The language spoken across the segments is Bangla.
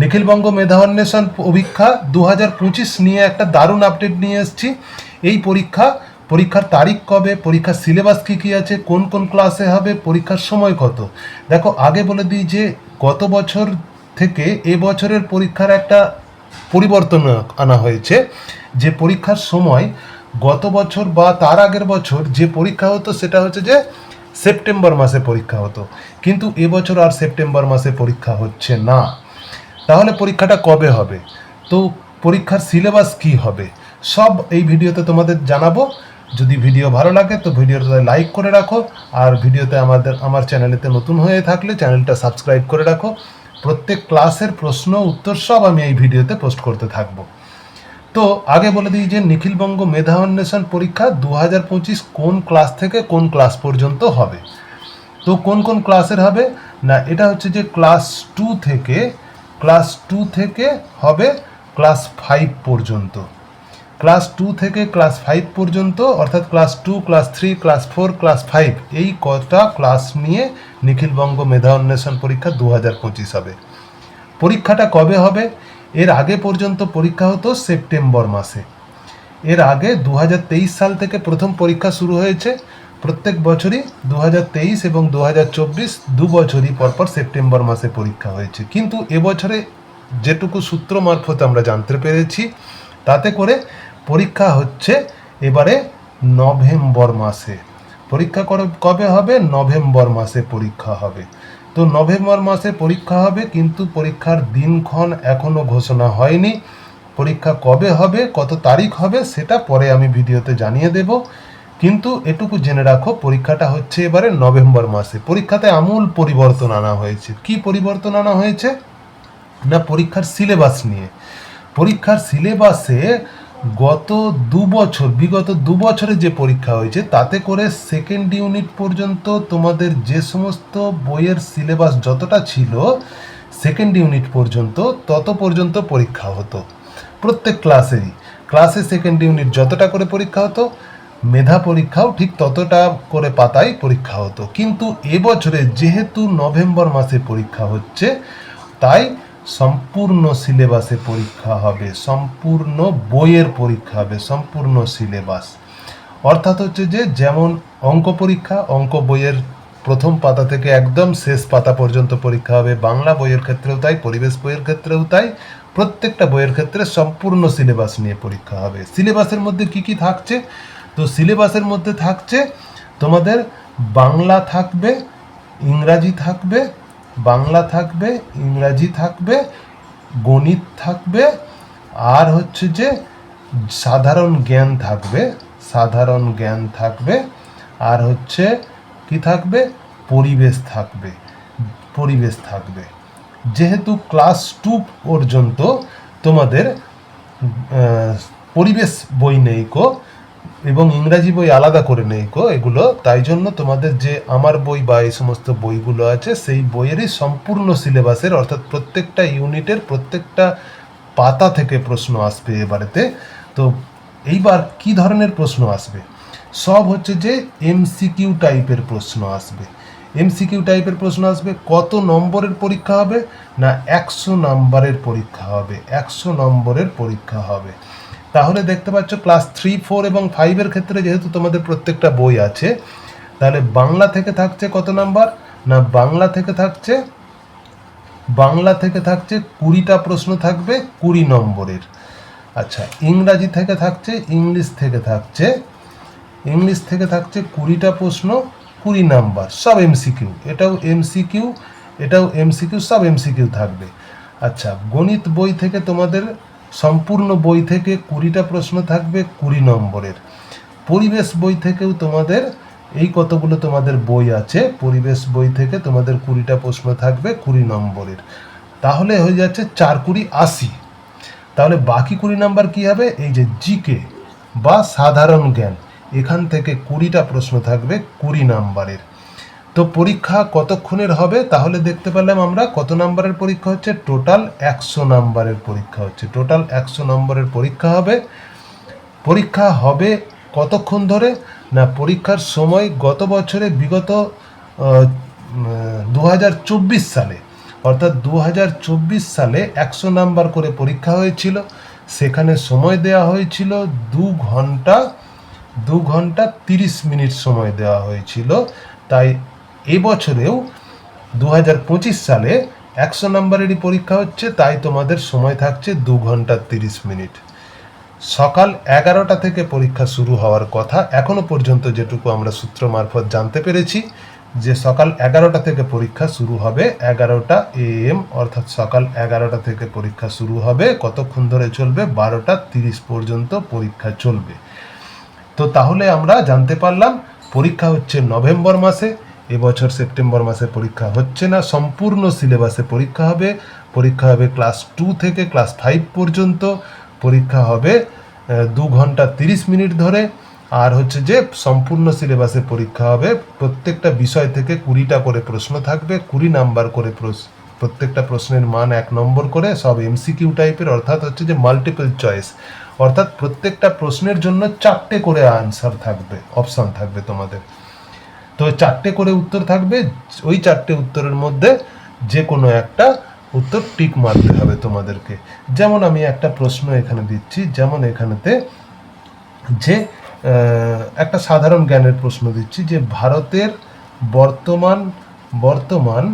নিখিলবঙ্গ মেধা অন্বেষণ পরীক্ষা দু হাজার পঁচিশ নিয়ে একটা দারুণ আপডেট নিয়ে এসেছি। এই পরীক্ষা, পরীক্ষার তারিখ কবে, পরীক্ষার সিলেবাস কী কী আছে, কোন কোন ক্লাসে হবে, পরীক্ষার সময় কত? দেখো, আগে বলে দিই যে গত বছর থেকে এ বছরের পরীক্ষার একটা পরিবর্তন আনা হয়েছে। যে পরীক্ষার সময় গত বছর বা তার আগের বছর যে পরীক্ষা হতো সেটা হচ্ছে যে সেপ্টেম্বর মাসে পরীক্ষা হতো। কিন্তু এবছর আর সেপ্টেম্বর মাসে পরীক্ষা হচ্ছে না। তাহলে পরীক্ষাটা কবে হবে? তো পরীক্ষার সিলেবাস কি হবে? সব এই ভিডিওতে তোমাদের জানাব। যদি ভিডিও ভালো লাগে তো ভিডিওটা লাইক করে রাখো। আর ভিডিওতে আমাদের, আমার চ্যানেলেতে নতুন হয়ে থাকলে চ্যানেলটা সাবস্ক্রাইব করে রাখো। প্রত্যেক ক্লাসের প্রশ্ন, উত্তর সব আমি এই ভিডিওতে পোস্ট করতে থাকব। তো আগে বলে দিই যে নিখিলবঙ্গ মেধা অন্বেষণ পরীক্ষা দু হাজার পঁচিশ কোন ক্লাস থেকে কোন ক্লাস পর্যন্ত হবে? তো কোন কোন ক্লাসের হবে? না, এটা হচ্ছে যে ক্লাস টু থেকে ক্লাস টু থেকে হবে ক্লাস ফাইভ পর্যন্ত। ক্লাস টু থেকে ক্লাস ফাইভ পর্যন্ত, অর্থাৎ class two, class three, class four, class five, এই কটা ক্লাস নিয়ে নিখিলবঙ্গ মেধা অন্বেষণ পরীক্ষা দু হাজার পঁচিশ হবে। পরীক্ষাটা কবে হবে? এর আগে পর্যন্ত পরীক্ষা হতো সেপ্টেম্বর মাসে। এর আগে দু হাজার তেইশ সাল থেকে প্রথম পরীক্ষা শুরু হয়েছে প্রত্যেক বছরই দু তেইশ এবং দু হাজার চব্বিশ দু বছরই পরপর সেপ্টেম্বর মাসে পরীক্ষা হয়েছে। কিন্তু এবছরে যেটুকু সূত্র মারফত আমরা জানতে পেরেছি, তাতে করে পরীক্ষা হচ্ছে এবারে নভেম্বর মাসে। পরীক্ষা কবে হবে? নভেম্বর মাসে পরীক্ষা হবে। তো নভেম্বর মাসে পরীক্ষা হবে, কিন্তু পরীক্ষার দিনক্ষণ এখনও ঘোষণা হয়নি। পরীক্ষা কবে হবে? কত তারিখ হবে? সেটা পরে আমি ভিডিওতে জানিয়ে দেব। কিন্তু এটুকু জেনে রাখো, পরীক্ষাটা হচ্ছে এবারে নভেম্বর মাসে। পরীক্ষাতে আমূল পরিবর্তন আনা হয়েছে। কি পরিবর্তন আনা হয়েছে? না, পরীক্ষার সিলেবাস নিয়ে। পরীক্ষার সিলেবাসে গত দু বছর, বিগত দু বছরে যে পরীক্ষা হয়েছে, তাতে করে সেকেন্ড ইউনিট পর্যন্ত তোমাদের যে সমস্ত বইয়ের সিলেবাস যতটা ছিল সেকেন্ড ইউনিট পর্যন্ত, তত পর্যন্ত পরীক্ষা হতো। প্রত্যেক ক্লাসেরই ক্লাসে সেকেন্ড ইউনিট যতটা করে পরীক্ষা হতো মেধা পরীক্ষাও ঠিক ততটা করে পাতায় পরীক্ষা হতো। কিন্তু এবছরে যেহেতু নভেম্বর মাসে পরীক্ষা হচ্ছে, তাই সম্পূর্ণ সিলেবাসে পরীক্ষা হবে, সম্পূর্ণ বইয়ের পরীক্ষা হবে, সম্পূর্ণ সিলেবাস। অর্থাৎ হচ্ছে যে যেমন অঙ্ক পরীক্ষা, অঙ্ক বইয়ের প্রথম পাতা থেকে একদম শেষ পাতা পর্যন্ত পরীক্ষা হবে, বাংলা বইয়ের ক্ষেত্রেও তাই, পরিবেশ বইয়ের ক্ষেত্রেও তাই, প্রত্যেকটা বইয়ের ক্ষেত্রে সম্পূর্ণ সিলেবাস নিয়ে পরীক্ষা হবে। সিলেবাসের মধ্যে কি কি থাকছে? তো সিলেবাসের মধ্যে থাকছে তোমাদের বাংলা থাকবে, ইংরাজি থাকবে, বাংলা থাকবে, ইংরাজি থাকবে, গণিত থাকবে, আর হচ্ছে যে সাধারণ জ্ঞান থাকবে, সাধারণ জ্ঞান থাকবে, আর হচ্ছে কি থাকবে? পরিবেশ থাকবে পরিবেশ থাকবে। যেহেতু ক্লাস টু পর্যন্ত তোমাদের পরিবেশ বই নেই কো এবং ইংরাজি বই আলাদা করে নেই কো এগুলো। তাই জন্য তোমাদের যে আমার বই বা এই সমস্ত বইগুলো আছে, সেই বইয়েরই সম্পূর্ণ সিলেবাসের, অর্থাৎ প্রত্যেকটা ইউনিটের প্রত্যেকটা পাতা থেকে প্রশ্ন আসবে এবারেতে তো এইবার কি ধরনের প্রশ্ন আসবে? সব হচ্ছে যে এমসিকিউ টাইপের প্রশ্ন আসবে। এমসিকিউ টাইপের প্রশ্ন আসবে, কত নম্বরের পরীক্ষা হবে না একশো নম্বরের পরীক্ষা হবে? একশো নম্বরের পরীক্ষা হবে। তাহলে দেখতে পাচ্ছ ক্লাস থ্রি ফোর এবং ফাইভের ক্ষেত্রে যেহেতু তোমাদের প্রত্যেকটা বই আছে, তাহলে বাংলা থেকে থাকছে কত নাম্বার? না, বাংলা থেকে থাকছে, বাংলা থেকে থাকছে কুড়িটা প্রশ্ন থাকবে কুড়ি নম্বরের। আচ্ছা ইংরাজি থেকে থাকছে, ইংলিশ থেকে থাকছে, ইংলিশ থেকে থাকছে কুড়িটা প্রশ্ন, কুড়ি নাম্বার, সব এমসিকিউ এটাও এমসিকিউ এটাও এমসিকিউ সব এমসিকিউ থাকবে। আচ্ছা গণিত বই থেকে তোমাদের সম্পূর্ণ বই থেকে কুড়িটা প্রশ্ন থাকবে, কুড়ি নম্বরের। পরিবেশ বই থেকেও তোমাদের এই কতগুলো তোমাদের বই আছে, পরিবেশ বই থেকে তোমাদের কুড়িটা প্রশ্ন থাকবে, কুড়ি নম্বরের। তাহলে হয়ে যাচ্ছে চার কুড়ি আশি। তাহলে বাকি কুড়ি নাম্বার কি হবে? এই যে জিকে বা সাধারণ জ্ঞান। এখান থেকে কুড়িটা প্রশ্ন থাকবে, কুড়ি নাম্বারের। তো পরীক্ষা কতক্ষণের হবে? তাহলে দেখতে পেলাম আমরা কত নাম্বারের পরীক্ষা হচ্ছে? টোটাল একশো নাম্বারের পরীক্ষা হচ্ছে। টোটাল একশো নম্বরের পরীক্ষা হবে। পরীক্ষা হবে কতক্ষণ ধরে? না, পরীক্ষার সময় গত বছরে বিগত দু হাজার চব্বিশ সালে, অর্থাৎ দু হাজার চব্বিশ সালে একশো নাম্বার করে পরীক্ষা হয়েছিল। সেখানে সময় দেওয়া হয়েছিল দু ঘণ্টা দু ঘণ্টা তিরিশ মিনিট সময় দেওয়া হয়েছিল। তাই এবছরেও দু হাজার পঁচিশ সালে একশো নম্বরেরই পরীক্ষা হচ্ছে, তাই তোমাদের সময় থাকছে দু ঘণ্টা তিরিশ মিনিট। সকাল এগারোটা থেকে পরীক্ষা শুরু হওয়ার কথা, এখনও পর্যন্ত যেটুকু আমরা সূত্র মারফত জানতে পেরেছি, যে সকাল এগারোটা থেকে পরীক্ষা শুরু হবে, এগারোটা এএম অর্থাৎ সকাল এগারোটা থেকে পরীক্ষা শুরু হবে, কতক্ষণ ধরে চলবে, বারোটা তিরিশ পর্যন্ত পরীক্ষা চলবে। তো তাহলে আমরা জানতে পারলাম, পরীক্ষা হচ্ছে নভেম্বর মাসে এবছর সেপ্টেম্বর মাসে পরীক্ষা হচ্ছে না, সম্পূর্ণ সিলেবাসে পরীক্ষা হবে। পরীক্ষা হবে ক্লাস টু থেকে ক্লাস ফাইভ পর্যন্ত। পরীক্ষা হবে দু ঘণ্টা তিরিশ মিনিট ধরে। আর হচ্ছে যে, সম্পূর্ণ সিলেবাসে পরীক্ষা হবে। প্রত্যেকটা বিষয় থেকে কুড়িটা করে প্রশ্ন থাকবে, কুড়ি নাম্বার করে প্রত্যেকটা প্রশ্নের মান এক নম্বর করে, সব এমসিকিউ টাইপের, অর্থাৎ হচ্ছে যে মাল্টিপল চয়েস অর্থাৎ প্রত্যেকটা প্রশ্নের জন্য চারটে করে আনসার থাকবে অপশান থাকবে তোমাদের। তো চারটে করে উত্তর থাকবে, ওই চারটে উত্তরের মধ্যে যে কোনো একটা উত্তর টিক মারতে হবে তোমাদেরকে। যেমন আমি একটা প্রশ্ন এখানে দিচ্ছি, যেমন এখানেতে যে একটা সাধারণ জ্ঞানের প্রশ্ন দিচ্ছি যে, ভারতের বর্তমান বর্তমান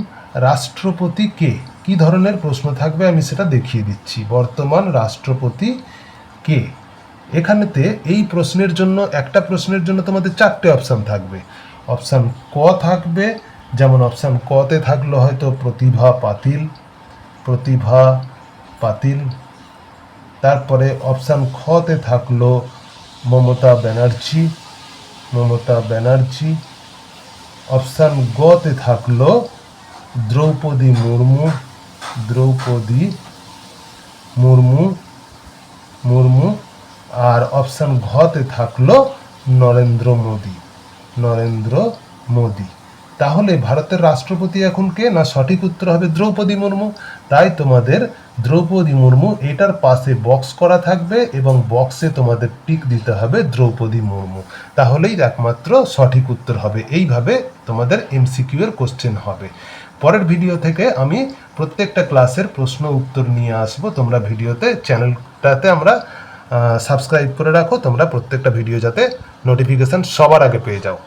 রাষ্ট্রপতি কে? কি ধরনের প্রশ্ন থাকবে? আমি সেটা দেখিয়ে দিচ্ছি। বর্তমান রাষ্ট্রপতি কে? এখানেতে এই প্রশ্নের জন্য, একটা প্রশ্নের জন্য তোমাদের চারটে অপশান থাকবে। অপশান ক থাকবে। যেমন অপশান কতে থাকল হয়তো প্রতিভা পাতিল প্রতিভা পাতিল। তারপরে অপশান খতে থাকল মমতা ব্যানার্জি মমতা ব্যানার্জি। অপশান গতে থাকল দ্রৌপদী মুর্মু দ্রৌপদী মুর্মু মুর্মু। আর অপশান ঘতে থাকল নরেন্দ্র মোদি। নরেন্দ্র মোদি। তাহলে ভারতের রাষ্ট্রপতি এখন কে? না সঠিক উত্তর হবে দ্রৌপদী মুর্মু? তাই তোমাদের দ্রৌপদী মুর্মু এটার পাশে বক্স করা থাকবে এবং বক্সে তোমাদের টিক দিতে হবে দ্রৌপদী মুর্মু। তাহলেই একমাত্র সঠিক উত্তর হবে। এইভাবে তোমাদের এমসিকিউ এর কোশ্চেন হবে। পরের ভিডিও থেকে আমি প্রত্যেকটা ক্লাসের প্রশ্ন উত্তর নিয়ে আসব। তোমরা ভিডিওতে চ্যানেলটাতে আমরা সাবস্ক্রাইব করে রাখো তোমরা প্রত্যেকটা ভিডিও যাতে নোটিফিকেশান সবার আগে পেয়ে যাও।